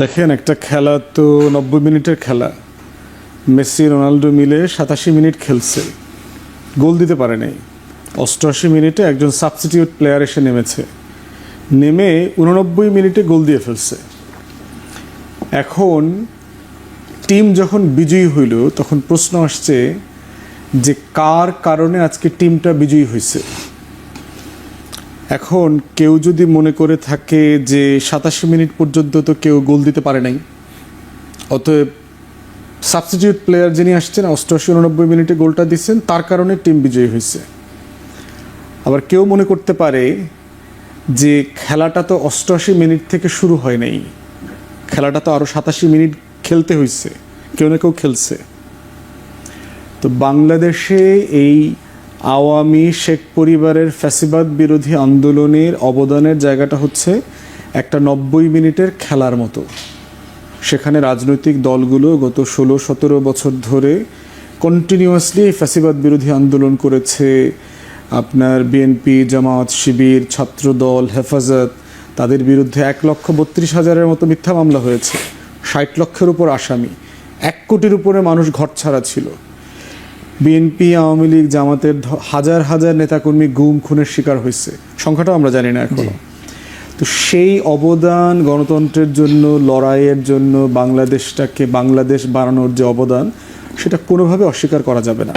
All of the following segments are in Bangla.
দেখেন, একটা খেলা তো নব্বই মিনিটের খেলা। মেসি রোনাল্ডো মিলে সাতাশি মিনিট খেলছে। গোল দিতে পারে নাই। অষ্টআশি মিনিটে একজন সাবস্টিটিউট প্লেয়ার এসে নেমেছে। নেমে উননব্বই মিনিটে গোল দিয়ে ফেলছে। এখন টিম যখন বিজয়ী হইল, তখন প্রশ্ন আসছে যে কার কারণে আজকে টিমটা বিজয়ী হয়েছে এখন কেউ যদি মনে করে থাকে যে সাতাশি মিনিট পর্যন্ত তো কেউ গোল দিতে পারে নাই, অতএব সাবস্টিটিউট প্লেয়ার যিনি আসছেন, অষ্টআশি উননব্বই মিনিটে গোলটা দিচ্ছেন, তার কারণে টিম বিজয়ী হয়েছে। আবার কেউ মনে করতে পারে যে খেলাটা তো অষ্টআশি মিনিট থেকে শুরু হয় নাই, খেলাটা তো আরও সাতাশি মিনিট খেলতে হয়েছে কেউ না কেউ খেলছে। তো বাংলাদেশে এই আওয়ামী শেখ পরিবারের ফ্যাসিবাদ বিরোধী আন্দোলনের অবদানের জায়গাটা হচ্ছে একটা নব্বই মিনিটের খেলার মতো। সেখানে রাজনৈতিক দলগুলো গত ষোলো, সতেরো বছর ধরে কন্টিনিউয়াসলি ফ্যাসিবাদ বিরোধী আন্দোলন করেছে। আপনার বিএনপি জামাত শিবির, ছাত্রদল, হেফাজত, তাদের বিরুদ্ধে এক লক্ষ বত্রিশ হাজারের মতো মিথ্যা মামলা হয়েছে। ষাট লক্ষের উপর আসামি। এক কোটির উপরে মানুষ ঘরছাড়া ছিল। বিএনপি আওয়ামী লীগ জামাতের হাজার হাজার নেতাকর্মী গুম খুনের শিকার হয়েছে। সংখ্যাটাও আমরা জানি না এখনও। তো সেই অবদান গণতন্ত্রের জন্য লড়াইয়ের জন্য বাংলাদেশটাকে বাংলাদেশ বানানোর যে অবদান সেটা কোনোভাবে অস্বীকার করা যাবে না।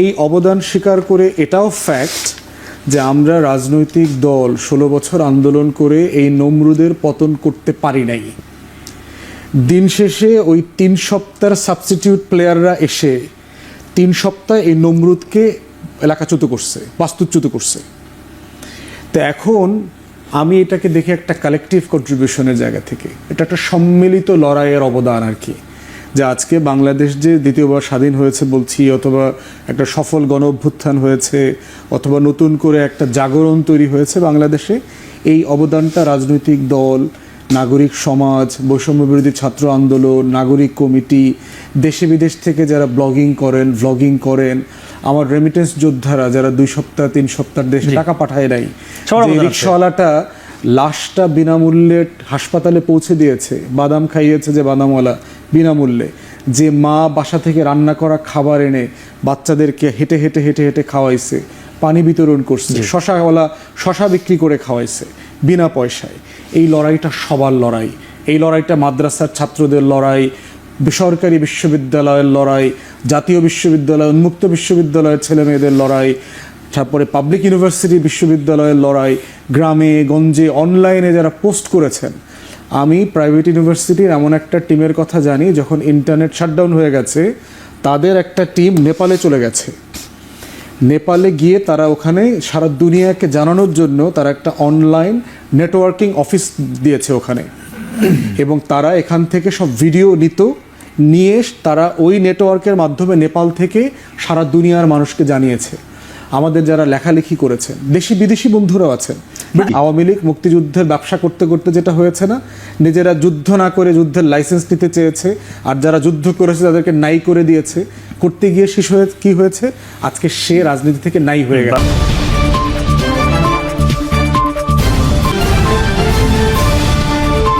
এই অবদান স্বীকার করে এটাও ফ্যাক্ট যে আমরা রাজনৈতিক দল ষোলো বছর আন্দোলন করে এই নমরুদের পতন করতে পারি নাই। দিন শেষে ওই তিন সপ্তাহের সাবস্টিটিউট প্লেয়াররা এসে তিন সপ্তাহ এই নমরুদকে এলাকাচ্যুত করছে, বাস্তুচ্যুত করছে। তো এখন আমি এটাকে দেখি একটা কালেকটিভ কন্ট্রিবিউশনের জায়গা থেকে। এটা একটা সম্মিলিত লড়াইয়ের অবদান আর কি। যে আজকে বাংলাদেশ যে দ্বিতীয়বার স্বাধীন হয়েছে বলছি, অথবা একটা সফল গণ অভ্যুত্থান হয়েছে, অথবা নতুন করে একটা জাগরণ তৈরি হয়েছে বাংলাদেশে, এই অবদানটা রাজনৈতিক দল নাগরিক সমাজ বৈষম্য বিরোধী ছাত্র আন্দোলন নাগরিক কমিটি দেশে বিদেশ থেকে যারা ব্লগিং করেন ভ্লগিং করেন আমার রেমিটেন্স যোদ্ধারা যারা দুই সপ্তাহ তিন সপ্তাহ দেশে টাকা পাঠায় নাই। রিক্সাওয়ালাটা লাশটা বিনামূল্যে হাসপাতালে পৌঁছে দিয়েছে বাদাম খাইয়েছে যে বাদামওয়ালা বিনামূল্যে যে মা বাসা থেকে রান্না করা খাবার এনে বাচ্চাদেরকে হেঁটে হেঁটে হেঁটে হেঁটে খাওয়াইছে পানি বিতরণ করছে শশাওয়ালা শশা বিক্রি করে খাওয়াইছে বিনা পয়সায়। এই লড়াইটা সবার লড়াই। এই লড়াইটা মাদ্রাসার ছাত্রদের লড়াই, বেসরকারি বিশ্ববিদ্যালয়ের লড়াই, জাতীয় বিশ্ববিদ্যালয়, উন্মুক্ত বিশ্ববিদ্যালয়ের ছেলে মেয়েদের লড়াই, তারপরে পাবলিক ইউনিভার্সিটি বিশ্ববিদ্যালয়ের লড়াই, গ্রামে, গঞ্জে অনলাইনে যারা পোস্ট করেছেন, আমি প্রাইভেট ইউনিভার্সিটির এমন একটা টিমের কথা জানি যখন ইন্টারনেট শাটডাউন হয়ে গেছে, তাদের একটা টিম নেপালে চলে গেছে। নেপালে গিয়ে তারা ওখানে সারা দুনিয়াকে জানানোর জন্য তারা একটা অনলাইন নেটওয়ার্কিং অফিস দিয়েছে ওখানে। এবং তারা এখান থেকে সব ভিডিও নিত নিয়ে তারা ওই নেটওয়ার্কের মাধ্যমে নেপাল থেকে সারা দুনিয়ার মানুষকে জানিয়েছে। আমাদের যারা লেখালেখি করেছেন দেশি বিদেশি বন্ধুরাও আছেন। আওয়ামী লীগ মুক্তিযুদ্ধের ব্যবসা করতে করতে যেটা হয়েছে না নিজেরা যুদ্ধ না করে যুদ্ধের লাইসেন্স নিতে চেয়েছে আর যারা যুদ্ধ করেছে তাদেরকে নাই করে দিয়েছে। করতে গিয়ে শেষ হয়ে কি হয়েছে? আজকে সে রাজনীতি থেকে নাই হয়ে গেল